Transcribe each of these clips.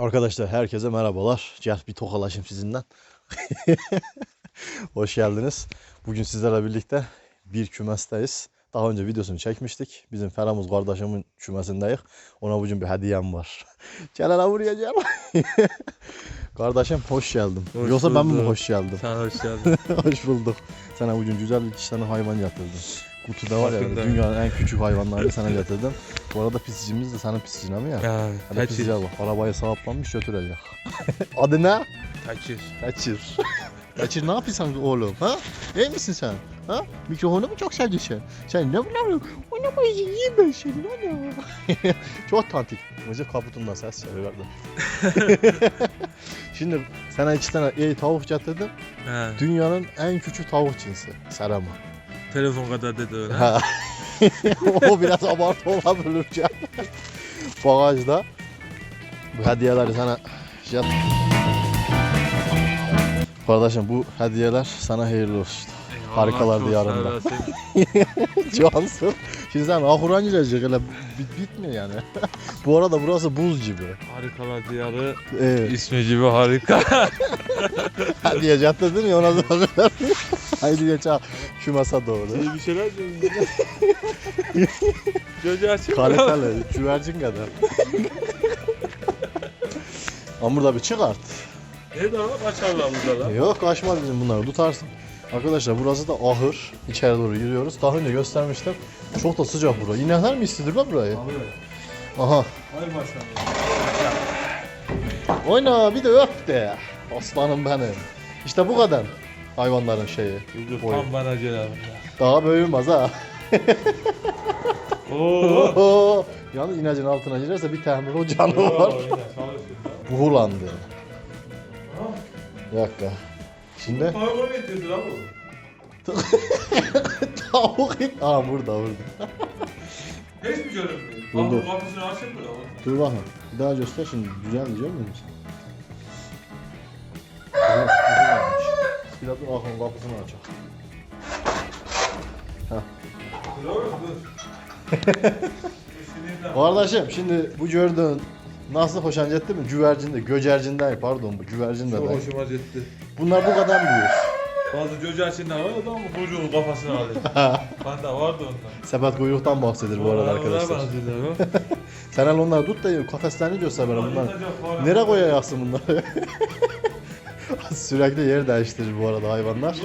Arkadaşlar herkese merhabalar. Gel bir tokalaşayım sizinle. Hoş geldiniz. Bugün sizlerle birlikte bir kümesteyiz. Daha önce videosunu çekmiştik. Bizim Feramuz kardeşimin kümesindeyiz. Ona bugün bir hediyem var. buraya gel. Kardeşim hoş geldin. Hoş Yoksa ben mi bulduk. hoş geldim? Sen hoş geldin. hoş bulduk. Sana bugün güzel bir iki tane hayvan getirdim. Kutuda var ya Farkındayım. dünyanın en küçük hayvanlarını sana getirdim. Bu arada pisicimiz de senin pisicin mi ya? ya, Hadi Teçhir. pisiciye bak. Arabaya sahiplenmiş götürecek. Adı ne? Teçhir. Kaçır. Kaçır ne yapıyorsun oğlum? Ha? İyi misin sen? Ha? Mikrofonu mu çok sevdin Sen ne bunlar? Oynamayı yiyeyim ben senin ana. çok tantik. Müzik kaputundan ses çıkarıyordu. Şimdi sana iki tane iyi tavuk getirdim. Ha, Dünyanın en küçük tavuk cinsi. Serama. telefon kadar dedi öyle. Ha. o biraz abartı olabilir ya. Bagajda. Bu hediyeleri sana. Kardeşim bu hediyeler sana hayırlı olsun. Harikalar diyarında. Cansın. Şimdi sen ahuran girecek hele bit bitmiyor yani. bu arada burası buz gibi. Harikalar diyarı Evet. ismi gibi harika. Hediye getirdin ya ona da Haydi geç al şu masa doğru. Bir şeyler diyorsun. Çocuğu açayım mı? Kaliteli, güvercin kadar. Ama burada bir çıkart. Ne de ama kaçarlar burada lan. Yok kaçmaz bizim bunları tutarsın. Arkadaşlar burası da ahır. İçeri doğru giriyoruz. Daha önce göstermiştim. Çok da sıcak burası. İnekler mi istedir lan burayı? Aha. Hay maşallah. Oyna bir de öp de. Aslanım benim. İşte bu kadar. Hayvanların şeyi. boyu. Tam bana göre. Daha büyümez ha. Oo. Yalnız inecin altına girerse bir tahmin o canı var. Buhulandı. Bir dakika. Şimdi Hayvan getirdi lan bu. tavuk it. Aa burada burada. Hiç mi görünmüyor? Dur, dur. Bak bu kapısını açayım mı lan? Dur bakın. Bir daha göster şimdi. Güzel diyecek misin? Güzel, güzel olmuş. Bir dakika bakın kapısını açalım. Dur oğlum dur. Sinirden. Kardeşim şimdi bu gördüğün nasıl hoşan etti mi? Güvercinde, göcercinden pardon bu güvercinde Çok hoşuma gitti. Bunlar bu kadar büyür. Bazı çocuğa şimdi var adam bu çocuğun kafasını alıyor. ben de vardı ondan. Sepet kuyruktan bahsedir bu arada arkadaşlar. Sen al onları tut da kafeslerini göster bana bunlar. Nereye koyacaksın bunları? Sürekli yer değiştirir bu arada hayvanlar.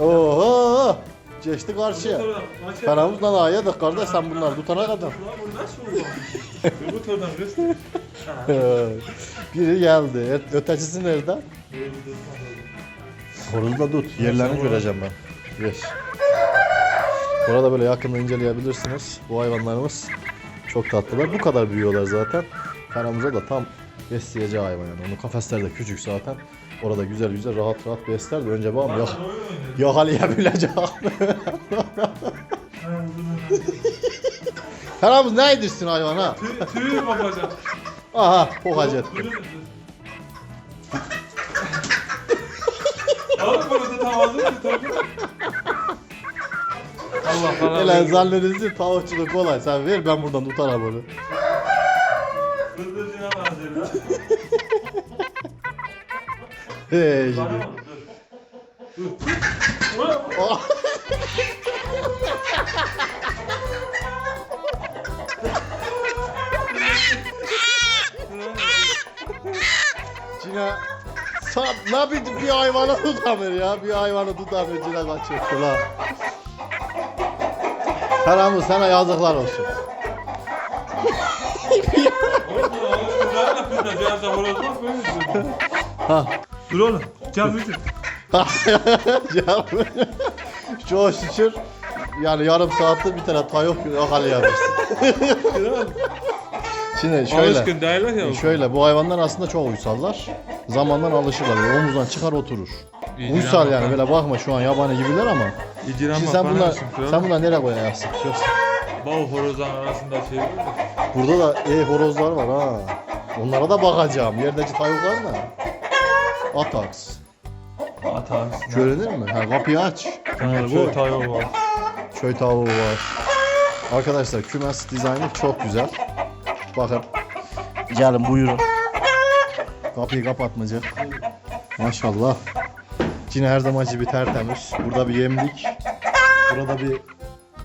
Oho! Geçti karşıya. Paramızla da ayadık kardeş sen bunları tutana kadar. Bu göster. Biri geldi. Ö- Ötekisi nerede? Orada da tut. Yerlerini göreceğim ben. Yes. Burada böyle yakında inceleyebilirsiniz. Bu hayvanlarımız çok tatlılar. Bu kadar büyüyorlar zaten. Karamıza da tam besleyeceği hayvan yani. Onun kafesleri de küçük zaten. Orada güzel güzel rahat rahat besler de önce babam yak yakalayabilecek. Karamız ne yedirsin hayvana? Tüy bakacak. Aha pokac etti. Oğlum bunu da tam hazır mı? Allah falan. Hele zannedersin tavukçuluk kolay. Sen ver ben buradan tutarım onu. Fındırcına benziyor lan. Şimdi. bak, Cina Sa ne bir, bir hayvanı tutamıyor ya. Bir hayvanı tutamıyor Cina kaçırttı la. Karamız sana yazıklar olsun. Bak. Ha. Dur oğlum. Gel bir Ya, Çok şükür yani yarım saatte bir tane tavuk yakalayabilirsin. Şimdi şöyle. Alışkın değiller ya. Şöyle bu hayvanlar aslında çok uysallar. Zamandan alışırlar. Böyle omuzdan çıkar oturur. İyi, Uysal yani böyle bakma şu an yabani gibiler ama. İran Şimdi sen bunlar sen bunlar nereye koyacaksın? Bal horozan arasında şey var? Burada da e horozlar var ha. Onlara da bakacağım. Yerdeki tavuklar ne? Atax. Atar. Görünür mü? Ha, kapıyı aç. Şöyle bu. tayo var. Köy tavuğu var. Arkadaşlar kümes dizaynı çok güzel. Bakın. Gelin buyurun. Kapıyı kapatmayacak. Maşallah. Yine her zamanki gibi tertemiz. Burada bir yemlik. Burada bir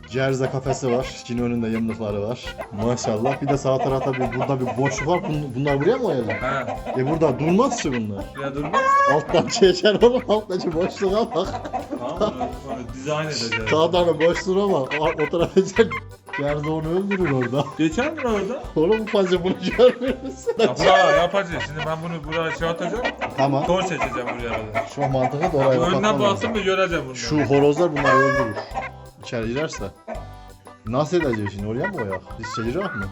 cerze kafesi var. Yine önünde yemlikleri var. Maşallah. Bir de sağ tarafta bir burada bir boşluk var. Bun- Bunlar buraya mı koyacak? He. E burada durmaz ki bunlar. Ya dur mu? Alttan çeker oğlum. Alttaki boşluğa bak. Tamam mı? Dizayn edeceğiz. Sağdan boşluğa bak. O, o tarafa çek. Cerze onu öldürür orada. Geçer mi orada? Oğlum ufacık bunu görmüyor musun? Ya bura yapacağız. Şimdi ben bunu buraya şey atacağım. Tamam. Tor seçeceğim buraya kadar. Şu mantığı da oraya Bu kapatmam baktım lazım. mı göreceğim bunu. Şu horozlar bunları öldürür. İçeri girerse. Nasıl edeceğiz şimdi oraya mı koyak? Biz çekirak mı?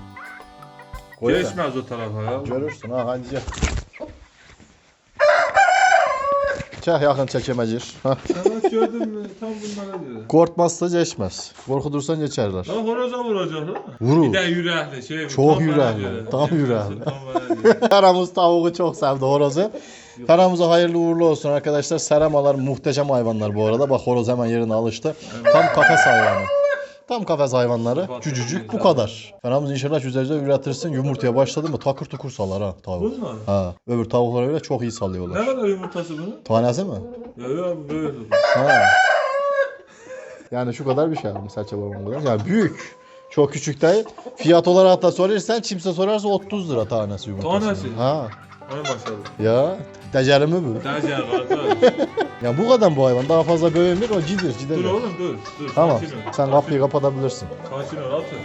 Geçmez o tarafa ya. Görürsün ha hadi gel. Çek yakın çekemecir. Ha. Evet gördün mü? Tam bunlara göre. Korkmazsa geçmez. Korkudursan geçerler. Lan horoza vuracak ha. Vurur. Bir de yürekli şey. Çok yürekli, tam yürekli. Karamız tavuğu çok sevdi horozu. Karamıza hayırlı uğurlu olsun arkadaşlar. Seramalar muhteşem hayvanlar bu arada. Bak horoz hemen yerine alıştı. Tam kafes hayvanı. Tam kafes hayvanları. Cücücük bu kadar. Karamız inşallah güzelce üretirsin. Yumurtaya başladı mı takır tukur salar ha tavuk. Bunlar. Ha. Öbür tavuklar öyle çok iyi Ne salıyorlar. kadar yumurtası bunun? Tanesi mi? Ya ya böyle. Ha. Yani şu kadar bir şey almış serçe kadar. Yani büyük. Çok küçük değil. Fiyat olarak da sorarsan kimse sorarsa 30 lira tanesi yumurtası. Tanesi? Ha. Ay maşallah. Ya tecerimi bu. Derece arkadaş. Ya bu kadar bu hayvan daha fazla o cidir cidir. dur oğlum dur. Dur. Tamam ol. sen kapıyı kapatabilirsin. Ol atın.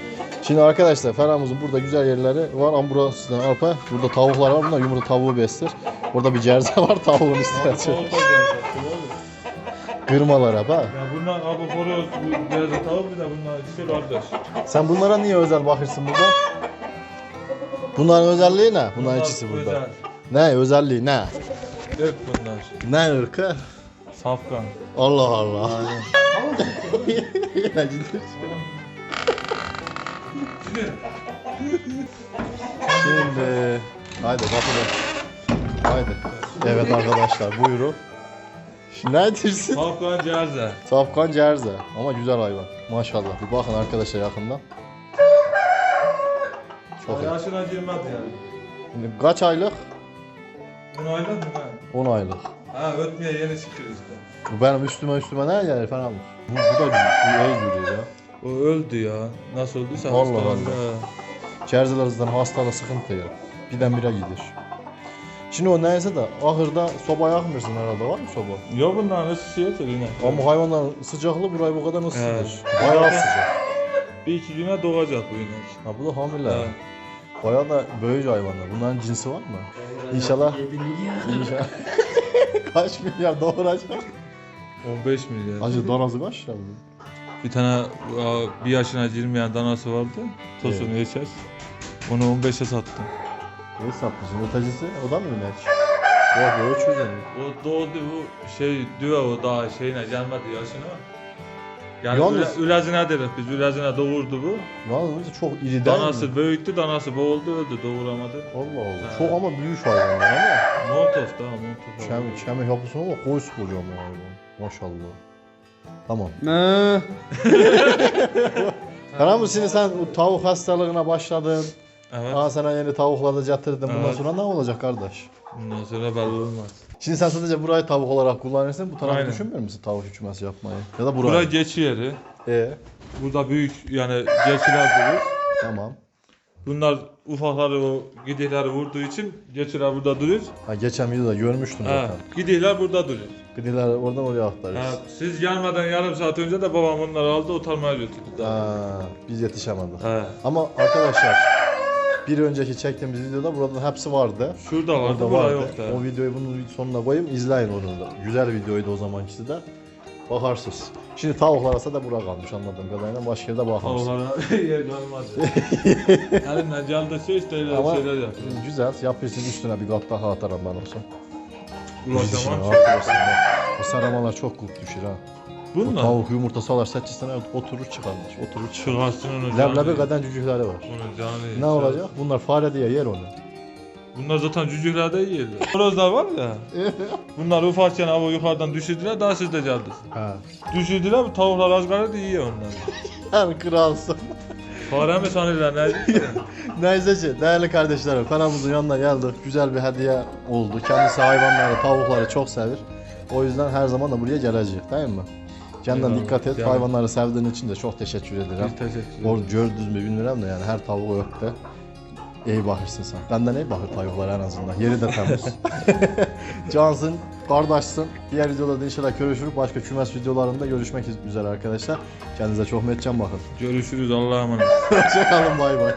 Şimdi arkadaşlar Ferhamızın burada güzel yerleri var ama burası sizden arpa. Burada tavuklar var bunlar yumurta tavuğu besler. Burada bir cerze var tavuğun üstüne açıyor. Kırmalara bak. Ya bunlar abi horoz, bu beyaz tavuk bir de bunlar işte kardeş. Sen bunlara niye özel bakırsın burada? Bunların özelliği ne? Bunların Bunlar ikisi burada. özel. Ne özelliği ne? Ök bunlar. Ne ırkı? Safkan. Allah Allah. Yine. Şimdi haydi kapıda. Haydi. Evet arkadaşlar buyurun. Şimdi ne dersin? Safkan cerze. Safkan cerze ama güzel hayvan. Maşallah. Bir bakın arkadaşlar yakından. Çok iyi. Yaşına girmez yani. Şimdi kaç aylık? Bunu aylar mı ben? 10 aylık. Ha ötmeye yeni çıkıyor işte. Bu benim üstüme üstüme ne gelir falan. Bu, bu da. Bu el yürüyor ya. O öldü ya. Nasıl öldüyse Allah hastalandı. Allah. Cerzelerden hastalığı sıkıntı ya. Birdenbire gider. Şimdi o neyse de ahırda soba yakmıyorsun herhalde var mı soba? Ya bunların ısısı yeter yine. Ama hayvanların sıcaklığı burayı bu kadar nasıl Evet. sıcak? Bayağı sıcak. Bir iki güne doğacak bu inek. Ha bu da hamile. Ha. Bayağı da böyücü hayvanlar. Bunların cinsi var mı? İnşallah. İnşallah. kaç milyar doğuracak? 15 milyar. Acı danası kaç lira bu? Bir tane aa, bir yaşına girmeyen danası vardı. Tosunu geçer. Onu 15'e sattım. Ne satmışsın? Ötecisi o da mı inek? Yok böyle çocuğum. O doğdu bu şey diyor o daha şeyine gelmedi yaşına. Yani Yalnız- ülezine deriz biz ülezine doğurdu bu. Yalnız çok iri değil Danası mi? büyüktü danası boğuldu öldü doğuramadı. Allah Allah. Ha. Çok ama büyük hayvanlar ama. Montof daha montof. Kemik, kemik yapısına bak koy kocaman hayvan. Maşallah. Tamam. Ne? Karan şimdi sen bu tavuk hastalığına başladın. Evet. Aa sana yeni tavuklar da getirdin. Bundan Evet. sonra ne olacak kardeş? Bundan sonra belli olmaz. Şimdi sen sadece burayı tavuk olarak kullanırsın. Bu tarafı Aynen. düşünmüyor musun tavuk hükümesi yapmayı? Ya da burayı. Buraya geçi yeri. Ee, Burada büyük yani geçiler durur. tamam. Bunlar ufakları o gidileri vurduğu için geçiler burada durur. Ha, geçen videoda görmüştüm Ha, zaten. gidiler burada durur. Gıdiler oradan oraya Ha, aktarırız. siz gelmeden yarım saat önce de babam onları aldı otarmaya götürdü. Ha, biz yetişemedik. He. Ama arkadaşlar bir önceki çektiğimiz videoda burada hepsi vardı. Şurada vardı, Orada burada yoktu. O videoyu bunun sonuna koyayım. izleyin onu da. Güzel videoydu o zamankisi de. Bakarsınız. Şimdi tavuklar arasında da bura kalmış anladığım kadarıyla. Başka yerde bakarsınız. Tavuklara yer kalmadı. Elimden geldi şey işte öyle Ama şeyler yapıyor. güzel. Yapıyorsunuz üstüne bir kat daha atarım ben olsa. Ulaşamam. O saramalar çok kurt düşür ha. Bu Bunlar. tavuk yumurta salar 8 sene oturur çıkarmış. Oturur çıkar. Çıkarsın onu Leblebi kadar cücükleri var. Onu canlı. Ne olacak? Bunlar fare diye yer onu. Bunlar zaten cücüklerde yiyorlar. Horozlar var ya. Bunlar ufakken hava yukarıdan düşürdüler daha siz de geldiniz. Ha. Düşürdüler bu tavuklar az kalırdı yiyor onlar. Sen kralsın. Fare mi sanırlar ne? Neyse ki değerli kardeşlerim kanalımızın yanına geldik. Güzel bir hediye oldu. Kendisi hayvanları, tavukları çok sevir. O yüzden her zaman da buraya gelecek değil mi? Eyvallah. dikkat et. Yani. Hayvanları sevdiğin için de çok teşekkür ederim. Biz teşekkür ederiz. Or gördünüz mü bilmiyorum da yani her tavuğu öptü. İyi bakırsın sen. Benden iyi bakır tavuklar en azından. Yeri de temiz. Cansın, kardeşsin. Diğer videolarda inşallah görüşürüz. Başka kümes videolarında görüşmek üzere arkadaşlar. Kendinize çok metcan bakın. Görüşürüz Allah'a emanet. Hoşçakalın bay bay.